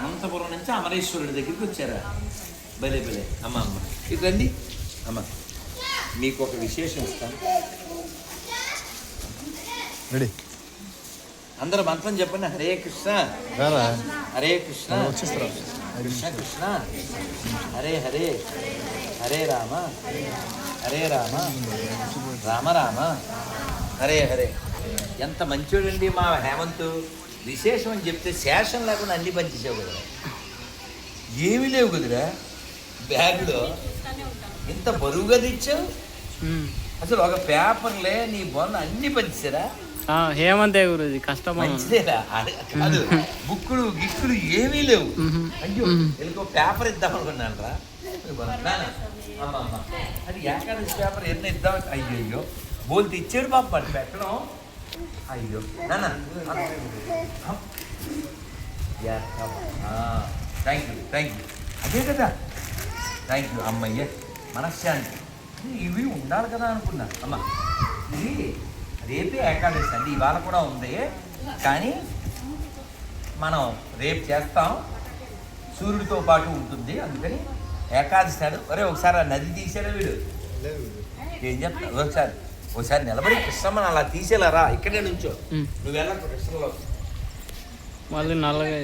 అనంతపురం నుంచి అమరేశ్వరుడి దగ్గరికి వచ్చారా? భలే భలే. అమ్మ అమ్మ. ఇది రండి అమ్మ మీకు ఒక విశేషం ఇస్తాను. రెడీ. అందరూ మంత్రం చెప్పండి. హరే కృష్ణ. హరే కృష్ణ. కృష్ణ కృష్ణ. హరే హరే. హరే రామ. హరే రామ. రామ రామ. హరే హరే. ఎంత మంచోడండి మా హేమంత్. విశేషం అని చెప్తే శేషం లేకుండా అన్ని పంచేసావు కదరా. ఏమీ లేవు కదరా. బ్యాగ్లో ఇంత బరువుగా తెచ్చావు. అసలు ఒక పేపర్లే నీ బొన్న అన్ని పంచారా ఆ, హేమంతే గురుజీ మంచిదేరా అది కాదు. బుక్కులు గిక్కులు ఏమీ లేవు. అయ్యో వీళ్ళకి పేపర్ ఇద్దాం అనుకున్నాను రా అది ఏకాదశి పేపర్ ఎన్ని ఇద్దాం? అయ్యో అయ్యో బోల్తి ఇచ్చాడు మరి పెట్టడం. అయ్యో. నాన్న థ్యాంక్ యూ థ్యాంక్ యూ అదే కదా. థ్యాంక్ యూ అమ్మయ్య. మనశ్శాంతి. ఇవి ఉండాలి కదా అనుకున్నా. అమ్మ ఇది రేపే ఏకాదశి అండి ఇవాళ కూడా ఉంది. కానీ మనం రేపు చేస్తాం. సూర్యుడితో పాటు ఉంటుంది. అందుకని ఏకాదశి ఒరే ఒకసారి ఆ నది తీసాడా వీడు. ఏం చెప్తా ఒకసారి. ఒకసారి నిలబడి కృష్ణమ్మని అలా తీసేలారా? ఇక్కడే నుంచో. నువ్వు వెళ్ళకు కృష్ణలో మళ్ళీ నల్లగా.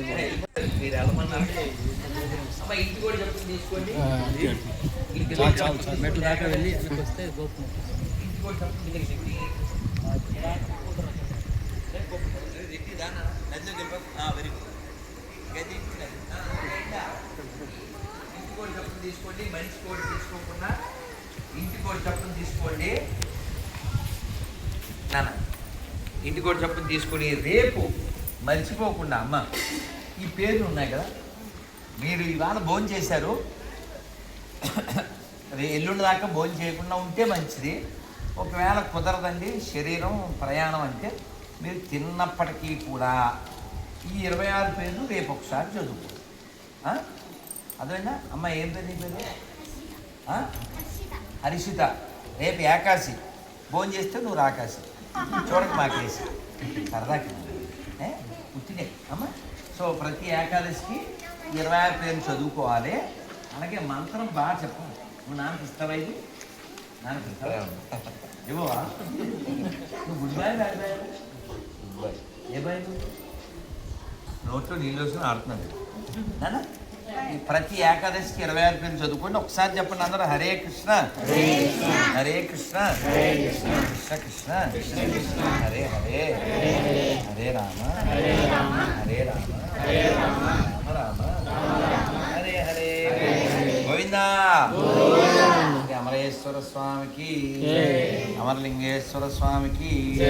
మెట్ల దాకా వెళ్ళి వస్తే గోపురం వెరీ గుడ్. తీసుకోండి. మనిషి కూడా తీసుకోకుండా ఇంటి కూడా చెప్పుకుని తీసుకోండి. నాన్న ఇంటి కూడా చెప్పుకుని తీసుకొని రేపు మర్చిపోకుండా అమ్మ ఈ పేర్లు ఉన్నాయి కదా మీరు ఇవాళ భోజనం చేశారు. ఎల్లుండి దాకా భోజనం చేయకుండా ఉంటే మంచిది. ఒకవేళ కుదరదండి శరీరం ప్రయాణం అంటే మీరు తిన్నప్పటికీ కూడా ఈ ఇరవై ఆరు పేర్లు రేపు ఒకసారి చదువుకో అదేనా? అమ్మ ఏం పేరు నీ పేరు? హరిషిత. రేపు ఏకాశి. భోజనం చేస్తే నువ్వు రాకాశి. చూడక మాకేసి. సరదాకి. పుట్టినే అమ్మ? సో ప్రతి ఏకాదశికి ఇరవై ఆరు పేర్లు చదువుకోవాలి. అలాగే మంత్రం బాగా చెప్పాలి నువ్వు నాన్నకి ఇస్తావా ఇది? నాన్నకి ఇస్తావా? ఇవ్వవా నువ్వు గుడ్ బాయ్ బ్యాడ్ బాయ్ ఏ బాయ్ నువ్వు నోట్లో నీళ్ళు వేసుకుని ఆడుతున్నాడు నాన్న? ప్రతి ఏకాదశికి ఇరవై ఆరు పేర్లు చదువుకోండి. ఒకసారి చెప్పండి అందరూ హరే కృష్ణ. హరే కృష్ణ. కృష్ణ. కృష్ణ. హరే హరే. హరే రామ. హరే రామ. రామ. రామ. హరే హరే. గోవిందా. అమరేశ్వర స్వామికి. అమరలింగేశ్వర స్వామికి.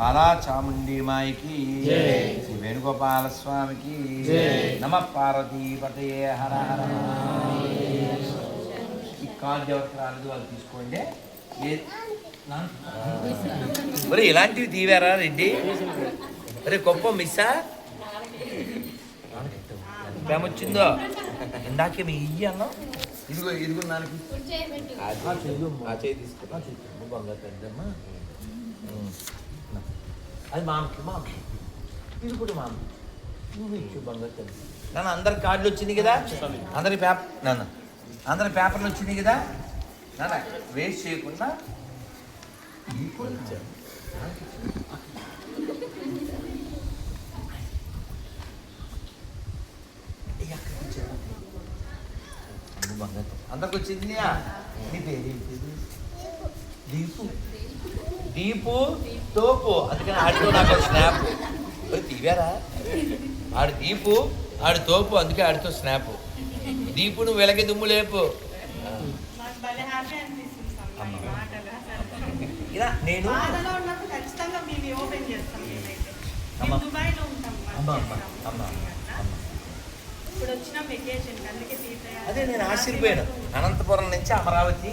బాలా చాముండి మాయికి శ్రీ వేణుగోపాల స్వామికి నమ పార్వతీ పతయే హర హర. ఈ కార్డు ఎవరికి రాలేదు వాళ్ళు తీసుకోండి. ఒరే ఇలాంటివి తీవారా రెడ్డి? ఒరే గొప్ప మిస్సా? ఏమొచ్చిందో ఇందాకే మీ ఇయ్యి అన్నాం ఇదిగో ఇదిగో నాలుగు. ఆ చేయి తీసుకున్నా బంగారు పెద్దమ్మ. అది మామకి మామకి ఇది కూడా మామకి నువ్వు ఇచ్చు బంగారు నాన్న అందరి కార్డులు వచ్చింది కదా? అందరి పేపర్ నాన్న అందరి పేపర్లు వచ్చింది కదా? నాన్న వేస్ట్ చేయకుండా ఇది అందరికి వచ్చింది నీ పేరు దీపు. దీపు? తోపు. అందుకని ఆడితో నాకు స్నాప్ తీవారా ఆడు దీపు ఆడు తోపు. అందుకే ఆడితో స్నాప్ దీపు నువ్వు వెలకి దుమ్ము లేపు. ఇలా నేను. అదే నేను ఆశ్చర్యపోయాను. అనంతపురం నుంచి అమరావతి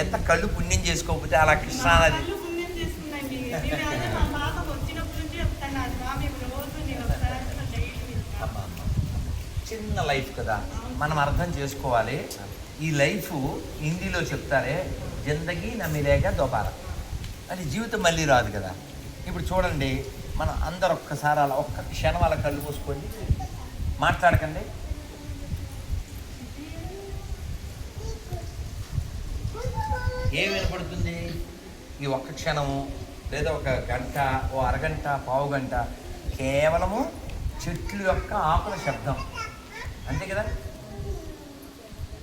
ఎంత కళ్ళు పుణ్యం చేసుకోకపోతే అలా కృష్ణానది చిన్న లైఫ్ కదా. మనం అర్థం చేసుకోవాలి. ఈ లైఫ్ హిందీలో చెప్తారే జిందగీ నమ్మిలేక దోపార అది జీవితం మళ్ళీ రాదు కదా. ఇప్పుడు చూడండి మనం అందరు ఒక్కసారి అలా ఒక్క క్షణం అలా కళ్ళు మూసుకోండి మాట్లాడకండి. ఏం వినపడుతుంది? ఈ ఒక్క క్షణము లేదా ఒక గంట ఓ అరగంట పావు గంట కేవలము చెట్లు యొక్క ఆకుల శబ్దం. అంతే కదా?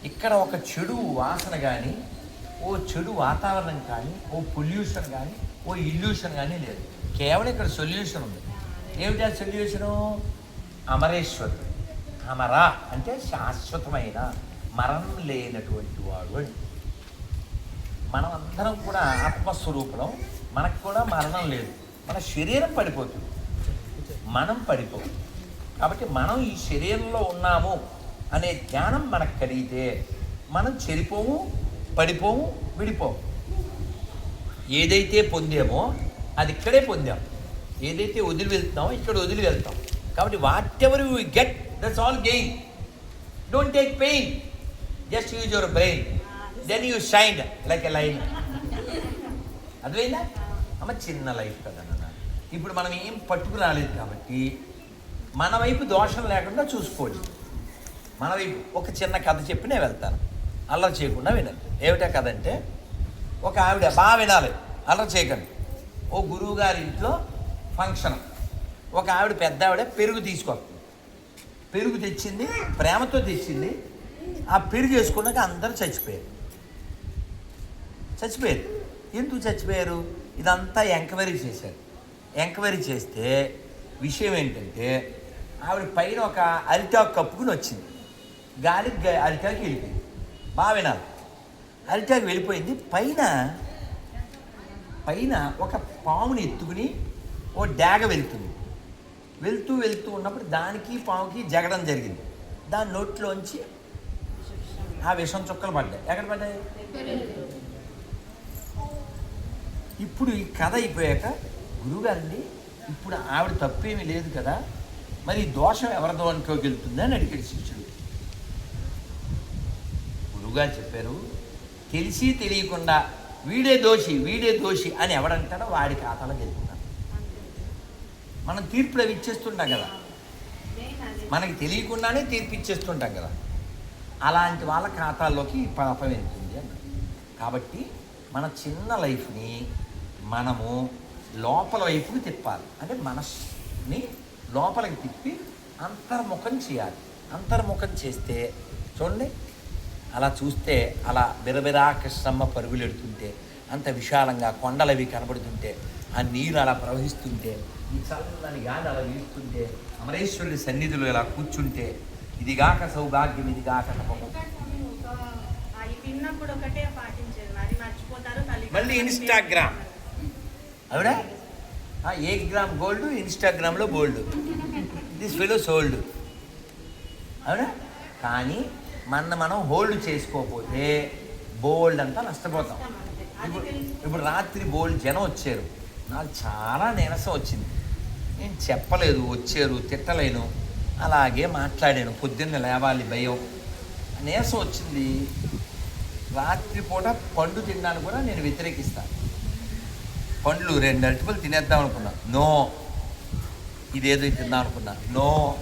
ఇక్కడ ఒక చెడు వాసన కానీ ఓ చెడు వాతావరణం కానీ ఓ పొల్యూషన్ కానీ ఓ ఇల్యూషన్ కానీ లేదు. కేవలం ఇక్కడ సొల్యూషన్ ఉంది. ఏమిటి ఆ సొల్యూషను? అమరేశ్వరుడు. అమర అంటే శాశ్వతమైన మరణం లేనటువంటి వాడు అని. మనం అందరం కూడా ఆత్మస్వరూపం మనకు కూడా మరణం లేదు. మన శరీరం పడిపోతుంది. మనం పడిపోదు కాబట్టి మనం ఈ శరీరంలో ఉన్నాము అనే జ్ఞానం మనకు కలిగితే మనం చెడిపోము పడిపోము విడిపోము. ఏదైతే పొందామో అది ఇక్కడే పొందాం. ఏదైతే వదిలి వెళ్తున్నామో ఇక్కడ వదిలి వెళ్తాం. కాబట్టి whatever you get that's all gain don't take pain just use your brain then you shine like a line అర్థమైందా? అమ్మ చిన్న లైఫ్ కదా నాన్న. ఇప్పుడు మనం ఏం పట్టుకురాలేదు కాబట్టి మన వైపు దోషం లేకుండా చూసుకోవచ్చు మన వైపు ఒక చిన్న కథ చెప్పి నేను వెళ్తాను. అల్లరి చేయకుండా వినాలి ఏమిటా కథ అంటే ఒక ఆవిడ బాగా వినాలి. అల్లరి చేయకండి. ఓ గురువు గారి ఇంట్లో ఫంక్షన్ ఒక ఆవిడ పెద్ద ఆవిడ పెరుగు తీసుకొస్తుంది. పెరుగు తెచ్చింది ప్రేమతో తెచ్చింది. ఆ పెరుగు వేసుకున్నాక అందరూ చచ్చిపోయారు. చచ్చిపోయారు. ఎందుకు చచ్చిపోయారు? ఇదంతా ఎంక్వైరీ చేశారు. ఎంక్వైరీ చేస్తే విషయం ఏంటంటే ఆవిడ పైన ఒక అరిటాకు కప్పుకుని వచ్చింది. గాలికి అరిటాకు వెళ్ళిపోయింది. బాగా వినాలి. అరిటాకు వెళ్ళిపోయింది. పైన పైన ఒక పాముని ఎత్తుకుని ఓ డాగ వెళ్తుంది. వెళ్తూ వెళ్తూ ఉన్నప్పుడు దానికి పాముకి జగడం జరిగింది. దాని నోట్లోంచి ఆ విషం చుక్కలు పడ్డాయి. ఎక్కడ పడ్డాయి? ఇప్పుడు ఈ కథ అయిపోయాక గురువుగారండి ఇప్పుడు ఆవిడ తప్పేమీ లేదు కదా మరి దోషం ఎవరిదో అనుకోగలుగుతుంది అని అడిగాడు శిష్యుడు గురువుగారు చెప్పారు తెలిసి తెలియకుండా వీడే దోషి వీడే దోషి అని ఎవడంటాడో వాడి ఖాతాలో గెలుపుతాడు మనం తీర్పులు అవి ఇచ్చేస్తుంటాం కదా. మనకి తెలియకుండానే తీర్పు ఇచ్చేస్తుంటాం కదా. అలాంటి వాళ్ళ ఖాతాల్లోకి పాపం వెళ్తుంది అన్నారు కాబట్టి మన చిన్న లైఫ్ని మనము లోపల వైపుకి తిప్పాలి. అంటే మనస్ని లోపలికి తిప్పి అంతర్ముఖం చేయాలి. అంతర్ముఖం చేస్తే చూడండి అలా చూస్తే అలా బిరబిరా కృష్ణమ్మ పరుగులెడుతుంటే అంత విశాలంగా కొండలవి కనబడుతుంటే ఆ నీరు అలా ప్రవహిస్తుంటే ఈ చల్లని గాలి అలా వీస్తుంటే అమరేశ్వరుడి సన్నిధిలో ఇలా కూర్చుంటే ఇదిగాక సౌభాగ్యం ఇదిగాక తపము మళ్ళీ ఇన్స్టాగ్రామ్. అవునా? ఆ, ఏ గ్రామ్ గోల్డ్ ఇన్స్టాగ్రామ్లో బోల్డ్. This fellow sold. అవునా? కానీ మన మనం హోల్డ్ చేసుకోకపోతే బోల్డ్ అంతా నష్టపోతాం. ఇప్పుడు ఇప్పుడు రాత్రి బోల్డ్ జనం వచ్చారు. నాకు చాలా నీరసం వచ్చింది. నేను చెప్పలేదు వచ్చారు తిట్టలేను. అలాగే మాట్లాడాను. పొద్దున్న లేవాలి భయం. నీరసం వచ్చింది. రాత్రిపూట పండు తినడానికి కూడా నేను వ్యతిరేకిస్తాను. పండ్లు రెండు అరటిపళ్ళు తినేద్దాం అనుకున్నా. నో. ఇదేదో తిందాం అనుకున్నా. నో.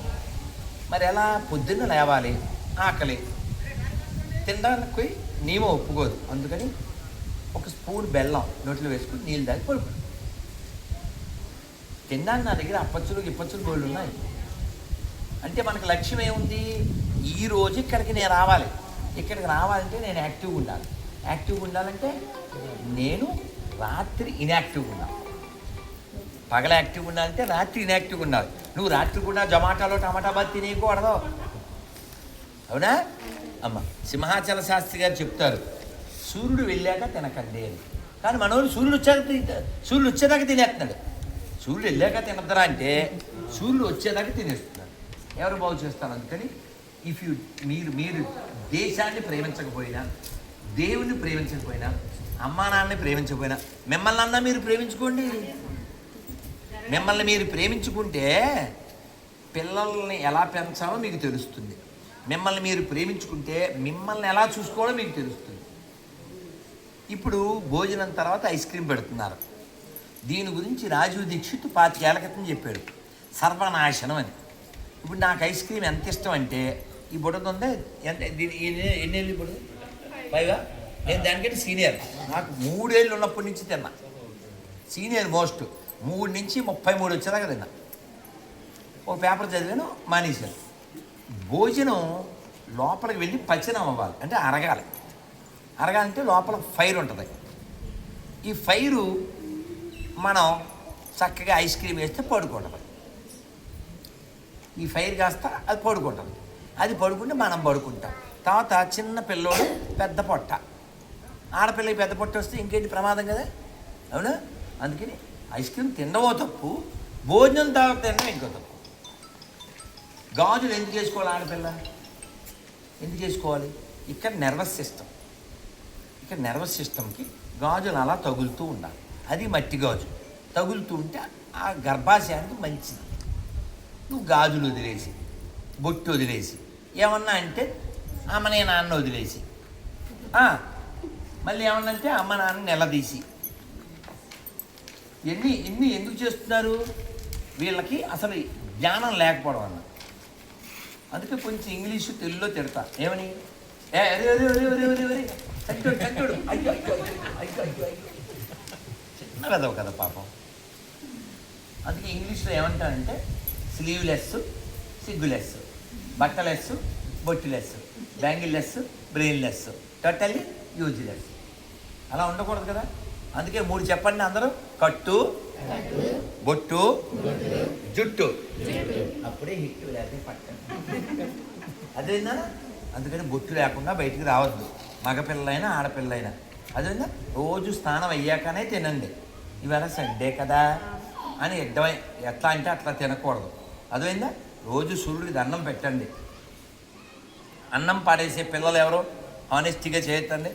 మరి ఎలా? పొద్దున్న లేవాలి. ఆకలి. తినడానికి నియమం ఒప్పుకోదు. అందుకని ఒక స్పూన్ బెల్లం నోట్లో వేసుకుని నీళ్ళు దాగి పడుకో. తిన్నాను నా దగ్గర అప్పచ్చులు ఇప్పచ్చులు గోళ్ళు ఉన్నాయి. అంటే మనకు లక్ష్యం ఏముంది? ఈ రోజు ఇక్కడికి నేను రావాలి. ఇక్కడికి రావాలంటే నేను యాక్టివ్గా ఉండాలి. యాక్టివ్గా ఉండాలంటే నేను రాత్రి ఇన్యాక్టివ్గా ఉన్నావు పగల యాక్టివ్గా ఉండాలంటే రాత్రి ఇన్యాక్టివ్ ఉన్నావు నువ్వు రాత్రి కూడా జొమాటోలో టమాటా బాత్ తినేయకూడదు అవునా? అమ్మ సింహాచల శాస్త్రి గారు చెప్తారు సూర్యుడు వెళ్ళాక తినకండి అని. కానీ మనోడు సూర్యుడు వచ్చాక సూర్యుడు వచ్చేదాకా తినేస్తున్నాడు. సూర్యుడు వెళ్ళాక తినద్దరా అంటే సూర్యుడు వచ్చేదాకా తినేస్తున్నాడు. ఎవరు బాగు చేస్తారు అందుకని? ఇఫ్ యూ మీరు మీరు దేశాన్ని ప్రేమించకపోయినా దేవుణ్ణి ప్రేమించకపోయినా అమ్మా నాన్నని ప్రేమించకపోయినా. మిమ్మల్ని అన్నా మీరు ప్రేమించుకోండి. మిమ్మల్ని మీరు ప్రేమించుకుంటే పిల్లల్ని ఎలా పెంచాలో మీకు తెలుస్తుంది. మిమ్మల్ని మీరు ప్రేమించుకుంటే మిమ్మల్ని ఎలా చూసుకోవాలో మీకు తెలుస్తుంది. ఇప్పుడు భోజనం తర్వాత ఐస్ క్రీమ్ పెడుతున్నారు. దీని గురించి రాజీవ్ దీక్షిత్ పాతికేళ్ళ క్రితం చెప్పాడు. సర్వనాశనం అని. ఇప్పుడు నాకు ఐస్ క్రీమ్ ఎంత ఇష్టం అంటే ఈ బుడద ఉందే ఎంత? దీని ఎన్ని- ఎన్ని ఇప్పుడు పైగా నేను దానికంటే సీనియర్. నాకు మూడేళ్ళు ఉన్నప్పటి నుంచి తిన్నా. Senior most. మూడు నుంచి ముప్పై మూడు వచ్చేదాకా తిన్నా. ఒక పేపర్ చదివాను మానేశాను. భోజనం లోపలికి వెళ్ళి పచనం అవ్వాలి. అంటే అరగాలి. అరగాలంటే లోపల ఫైర్ ఉంటుంది. ఈ ఫైరు మనం చక్కగా ఐస్ క్రీమ్ వేస్తే పడుకుంటుంది. ఈ ఫైర్ కాస్త అది పడుకుంటుంది. అది పడుకుంటే మనం పడుకుంటాం. తర్వాత చిన్న పిల్లోడు పెద్ద పొట్ట. ఆడపిల్లకి పెద్ద పొట్ట వస్తే ఇంకేంటి ప్రమాదం కదా? అవునా? అందుకని ఐస్ క్రీమ్ తినవో తప్పు భోజనం తర్వాత తినడం ఇంకో తప్పు. గాజులు ఎందుకు చేసుకోవాలి ఆడపిల్ల? ఎందుకు చేసుకోవాలి? ఇక్కడ నర్వస్ సిస్టమ్ ఇక్కడ నర్వస్ సిస్టమ్కి గాజులు అలా తగులుతూ ఉండాలి. అది మట్టి గాజు. తగులుతూ ఉంటే ఆ గర్భాశయానికి మంచిది. నువ్వు గాజులు వదిలేసి బొట్టు వదిలేసి ఏమన్నా అంటే అమ్మనే నాన్న వదిలేసి మళ్ళీ ఏమన్నంటే అమ్మ నాన్న నిలదీసి ఎన్ని ఎన్ని ఎందుకు చేస్తున్నారు? వీళ్ళకి అసలు జ్ఞానం లేకపోవడం అన్న. అందుకే కొంచెం ఇంగ్లీషు తెలుగులో తిడతా. ఏమని? ఏ అరే అరే అరే అరే అరే అరే. చంటుడు చంటుడు అయ్యో అయ్యో అయ్యో అయ్యో చిన్న కదవ కదా పాపం. అందుకే ఇంగ్లీష్లో ఏమంటారంటే స్లీవ్లెస్ సిగ్గులెస్ బట్టలెస్ బొట్టులెస్ బ్యాంగిల్లెస్ బ్రెయిన్లెస్ టోటల్లీ యూజ్లెస్ అలా ఉండకూడదు కదా? అందుకే మూడు చెప్పండి అందరూ. కట్టు బొట్టు జుట్టు. అప్పుడే హిట్ లేకపోతే పట్టండి అదేందా? అందుకని బొట్టు లేకుండా బయటికి రావద్దు. మగపిల్లలైనా ఆడపిల్లలైనా. అదేందా? రోజు స్నానం అయ్యాకనే తినండి. ఇవాళ సండే కదా? అని ఎడ్డమై ఎట్లా అంటే అట్లా తినకూడదు. అదేందా? రోజు సూర్యుడికి అన్నం పెట్టండి. అన్నం పాడేసే పిల్లలు ఎవరు? హానెస్టీగా చేయొద్దండి.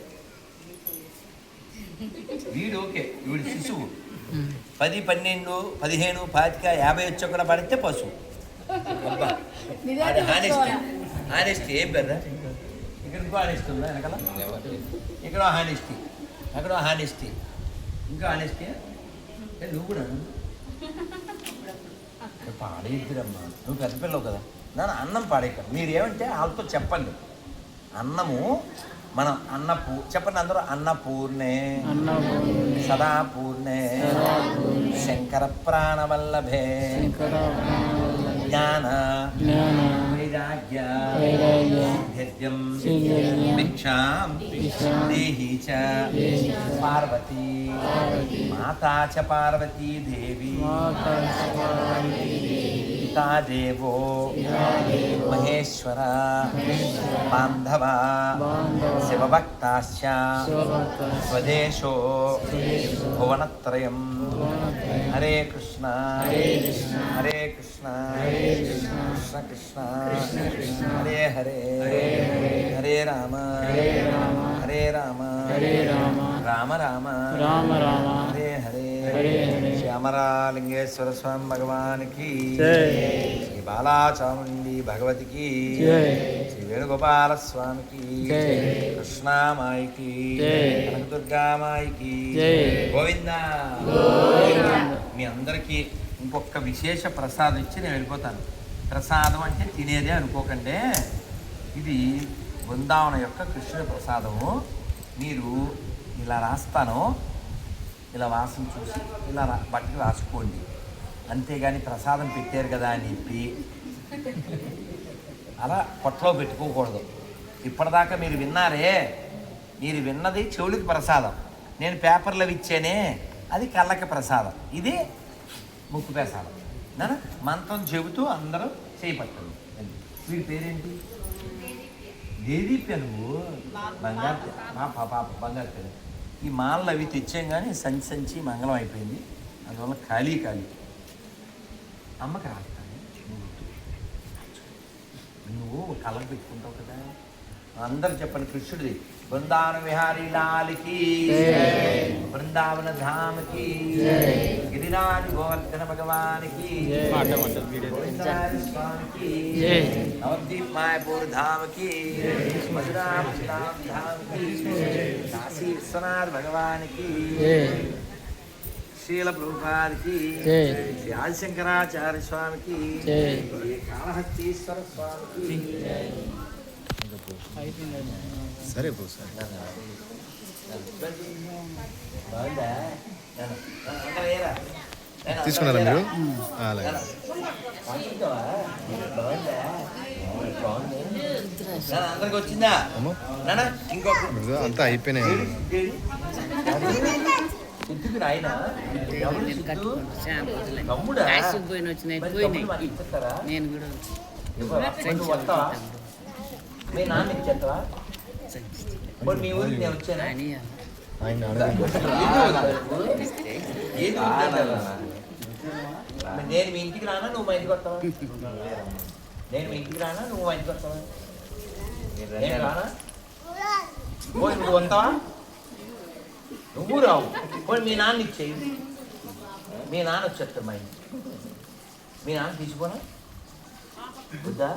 వీడు ఓకే. వీడు శిశువు. పది పన్నెండు పదిహేను పాతిక యాభై వచ్చి కూడా పడితే పశువు. హానెస్టీ. హానెస్టీ ఏం పెద్ద ఇక్కడ ఇంకో హానెస్టీ ఉందా వెనకాల? ఇక్కడ హానెస్టీ. అక్కడ హానెస్టీ. ఇంకా హానెస్టీ? నువ్వు కూడా పాడేద్దురమ్మా. నువ్వు పెద్ద పిల్లవు కదా. నాన్న అన్నం పాడేక మీరు ఏమంటే వాళ్ళతో చెప్పండి. అన్నము మనం అన్నపూ చెప్పండి అందరూ అన్నపూర్ణే. అన్న సదా పూర్ణే శంకర ప్రాణవల్లభే జ్ఞాన. వైరాగ్య. సిద్ధ్యం భిక్షాం. దేహి చ. పార్వతీ. మాతా చ పార్వతీ దేవి. మాతా పితా దేవో మహేశ్వర. బాంధవ. శివభక్తాశ్చ. శివభక్త స్వదేశో. భువనత్రయం. హరే కృష్ణ. హరే కృష్ణ. కృష్ణ కృష్ణ. హరే హరే. హరే రామ. హరే రామ. రామ రామ. రామ రామ. హరే. శ్యామరాలింగేశ్వర స్వామి భగవానికి. శ్రీ బాలాచాముండి భగవతికి. శ్రీ వేణుగోపాల స్వామికి. కృష్ణామాయికి జై. గోవింద మీ అందరికీ ఇంకొక విశేష ప్రసాదం ఇచ్చి నేను వెళ్ళిపోతాను ప్రసాదం అంటే తినేదే అనుకోకండి ఇది బృందావన యొక్క కృష్ణుడి ప్రసాదము మీరు ఇలా రాస్తాను ఇలా వాసన చూసి ఇలా బట్టలు రాసుకోండి. అంతేగాని ప్రసాదం పెట్టారు కదా అని చెప్పి అలా పొట్టలో పెట్టుకోకూడదు. ఇప్పటిదాకా మీరు విన్నారే? మీరు విన్నది చెవులకి ప్రసాదం. నేను పేపర్లో ఇచ్చానే అది కళ్ళకి ప్రసాదం. ఇది ముక్కు ప్రసాదం. నాన్న మంత్రం చెబుతూ అందరూ చేపట్టండి వీడి పేరేంటి? దేదీప్య. నువ్వు? బంగారు మా పాప బంగారు తెలు ఈ మాలలు అవి తెచ్చాం కానీ సంచి సంచి మంగళం అయిపోయింది. అందువల్ల ఖాళీ ఖాళీ. అమ్మకి రాస్తాను నువ్వు కలర్ పెట్టుకుంటావు కదా. అందరు చెప్పండి కృష్ణుడిది. బృందావన విహారీ లాల్కి బృందావన ధామకి గిరిరాజ గోవర్ధన భగవానికి గోవిందరాజ స్వామికి జై. నవదీప్ మాయపూర్ ధామకి మధురా ముస్లాం ధామకి కాశీ విశ్వనాథ్ భగవానికి జై. శ్రీల ప్రభుపాదికి జై. శ్రీ ఆదిశంకరాచార్య స్వామికి జై. శ్రీ కాళహస్తీశ్వర స్వామికి సరే పో సార్. తీసుకున్నారా. మీరు? అలాగే. అంతా అయిపోయినాయి? నేను కూడా మీ నాన్న మరి మీ ఊరికి నేను వచ్చానా ఆయన నేను మీ ఇంటికి రానా నువ్వు మా ఇంటికి వస్తావా నేను మీ ఇంటికి రానా నువ్వు మా ఇంటికి వస్తావా నేను రానా నువ్వు వస్తావా నువ్వు రావు పోయి మీ నాన్న ఇచ్చేయి మీ నాన్న వచ్చేస్తాడు మా ఇంటికి మీ నాన్న తీసుకోనా వద్దా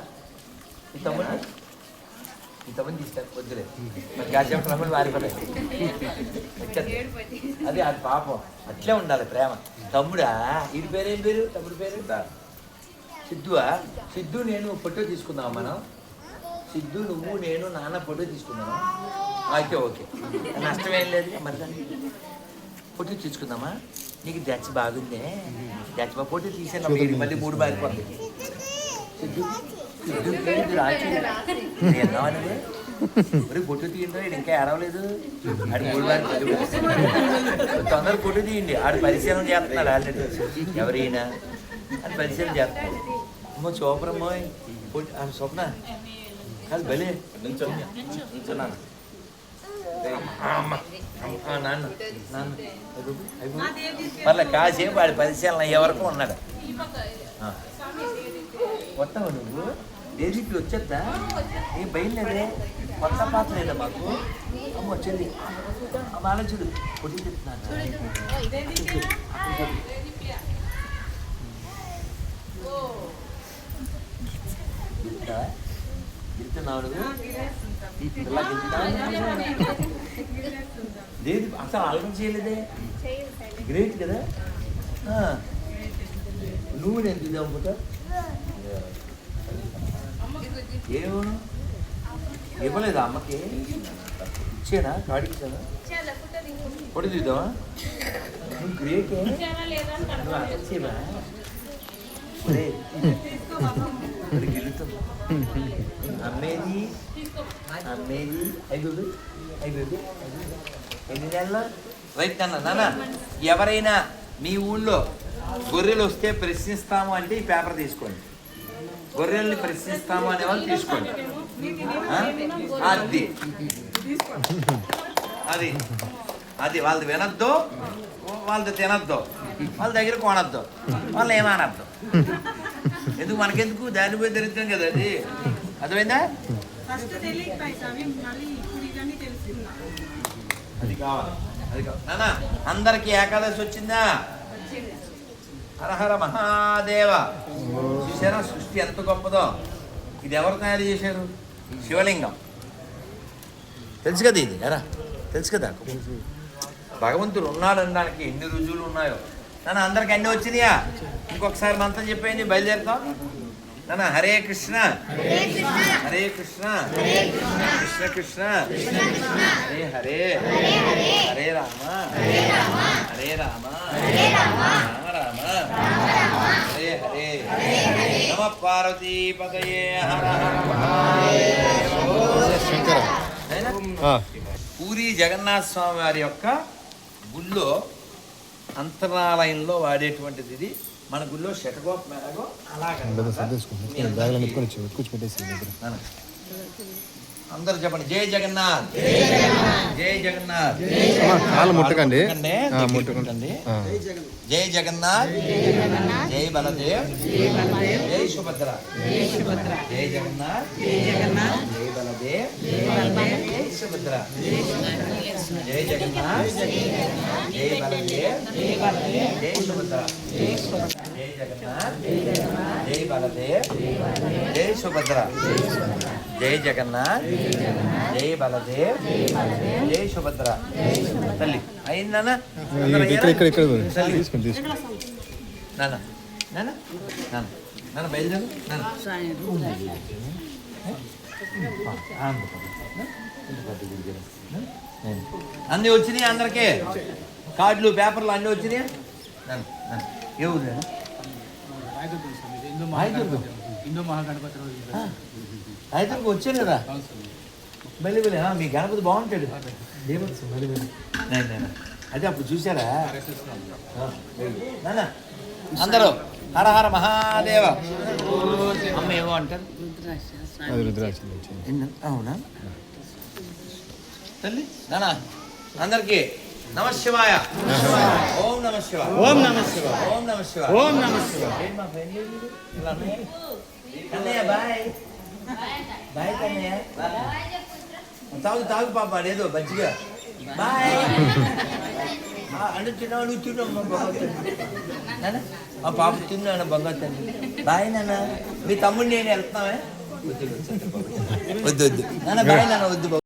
ఈ తమ్ముడు తమ్ముడు తీసుకొని వద్దులే మరి కాసేపు రమ్మని వారిపోతాయి అది అది పాపం. అట్లే ఉండాలి ప్రేమ. తమ్ముడా వీడి పేరేం పేరు? తమ్ముడు పేరు? సిద్ధువా? సిద్ధు నేను ఫోటో తీసుకుందాం మనం. సిద్ధు నువ్వు నేను నాన్న ఫోటో తీసుకుందామా అయితే ఓకే. నష్టమేం లేదు. మరి దానికి ఫోటో తీసుకుందామా? నీకు దచ్చ బాగుందే. దచ్చ ఫోటో తీసాను మళ్ళీ మూడు బారిపోతుంది సిద్ధు. ఫోటో తీయండి ఇంకా ఏడవలేదు ఆడి తొందర ఫోటో తీయండి ఆడు పరిశీలన చేస్తున్నాడు ఆల్రెడీ ఎవరైనా అని పరిశీలన చేస్తున్నాడు అమ్మో చూపరమ్మో స్వప్న కాదు భలే నాన్న నాన్న. మళ్ళీ కాసేపు వాడి పరిశీలన అయ్యే వరకు ఉన్నాడు. వస్తావు నువ్వు డైరీకి వచ్చేద్దా ఏం బయలుదేరే కొత్త పాత్ర లేదా మాకు? అమ్మ వచ్చింది. అమ్మ అలా చూడు. పొడి చెప్తున్నాను ఇలా గెలుస్తున్నావా? లేదు అసలు ఆలోచన చేయలేదే? గ్రేట్ కదా. నువ్వు నేను తీద్దాం ఏమను ఇవ్వలేదా అమ్మకి? ఇచ్చేనా? కాడికి ఇచ్చానా? పొడి తీద్దామా? నువ్వు గ్రేట్ నువ్వు అమ్మేది? అమ్మేది? ఐదు ఐదు ఎన్ని నెలలు? రైట్ అన్న నాన్న ఎవరైనా మీ ఊళ్ళో గొర్రెలు వస్తే ప్రశ్నిస్తాము అంటే ఈ పేపర్ తీసుకోండి. గొర్రెల్ని ప్రశ్నిస్తాము అనే వాళ్ళు తీసుకోండి? అది. అది. అది వాళ్ళది వినొద్దు వాళ్ళది తినొద్దు వాళ్ళ దగ్గర కొనొద్దు వాళ్ళు ఏమనొద్దు. ఎందుకు మనకెందుకు? దాని పోయి దరిద్రం కదా అది. అర్థమైందా? అది కావాలి. అది కావాలి. నాన్న అందరికి ఏకాదశి వచ్చిందా? హరహర మహాదేవ. చూసారా సృష్టి ఎంత గొప్పదో. ఇది ఎవరు తయారు చేశారు? శివలింగం. తెలుసు కదా ఇది? ఎరా తెలుసు కదా? భగవంతుడు ఉన్నాడు అనడానికి ఎన్ని రుజువులు ఉన్నాయో. నాన్న అందరికి అన్ని వచ్చినాయా? ఇంకొకసారి మంత్రం చెప్పేయండి బయలుదేరుతాం. నాన్న హరే కృష్ణ. హరే కృష్ణ. కృష్ణ కృష్ణ. హరే హరే. హరే రామ. హరే రామ. రామ హరే హరే నమ పార్వతీ పదయే హర హర పూరి జగన్నాథ స్వామి వారి యొక్క గుళ్ళో అంతరాలయంలో వాడేటువంటిది ఇది. మన గుళ్ళో మెరగో పెద్ద అలాగే అందరు చెప్పండి జై జగన్నాథ్ జై జగన్నాథ్ కాళ్ళు ముట్టకండి ముట్టకండి. జై జగన్నాథ్ జై బలదేవ్ జై సుభద్ర జై జగన్నాథ్ జై బలదేవ్ జై సుభద్ర జై జగన్నాథ్ జై బలదేవ్ జై సుభద్ర జై జగన్నాథ్ జై బలదేవ్ జై సుభద్ర జై జగన్నాథ్. జై బలదేవ్. జై సుభద్ర. తల్లి. అయిందనా తీసుకోండి నాన్న. నాన్న? నాన్న. నాన్న బయలుదేరు. నాన్న. అన్నీ వచ్చినాయి అందరికీ? కార్డులు పేపర్లు అన్నీ వచ్చినాయి? నాన్న నాన్న. ఏ ఊరు? రాయదుర్గం. హిందూ మహాగణపతి రోజు రాయదుర్గం వచ్చాను కదా మళ్ళీ మీ గణపతి బాగుంటాడు. దేవచ్చు మళ్ళీ. అదే అప్పుడు చూసారా ఆ, నాన్న అందరూ. హర హర మహాదేవ. అమ్మ ఏమో అంటారు? అవునా? తల్లి నానా. అందరికి నమ శివాయ. ఓం నమ శివాయ. ఓం నమ శివాయ. ఓం నమ శివాయ. ఓం నమ? Kannayya bye bye Kannayya. తాగు తాగు పాప అదేదో మంచిగా బాయ్. అన్న తిన్నావు నువ్వు తిన్నావు నాన్న ఆ పాప తిన్నాను బంగారు తల్లి. బాయ్ నాన్న. మీ తమ్ముడు నేను వెళ్తున్నావే? వద్దు వద్దు నాన్న బాయ్ నాన్న వద్దు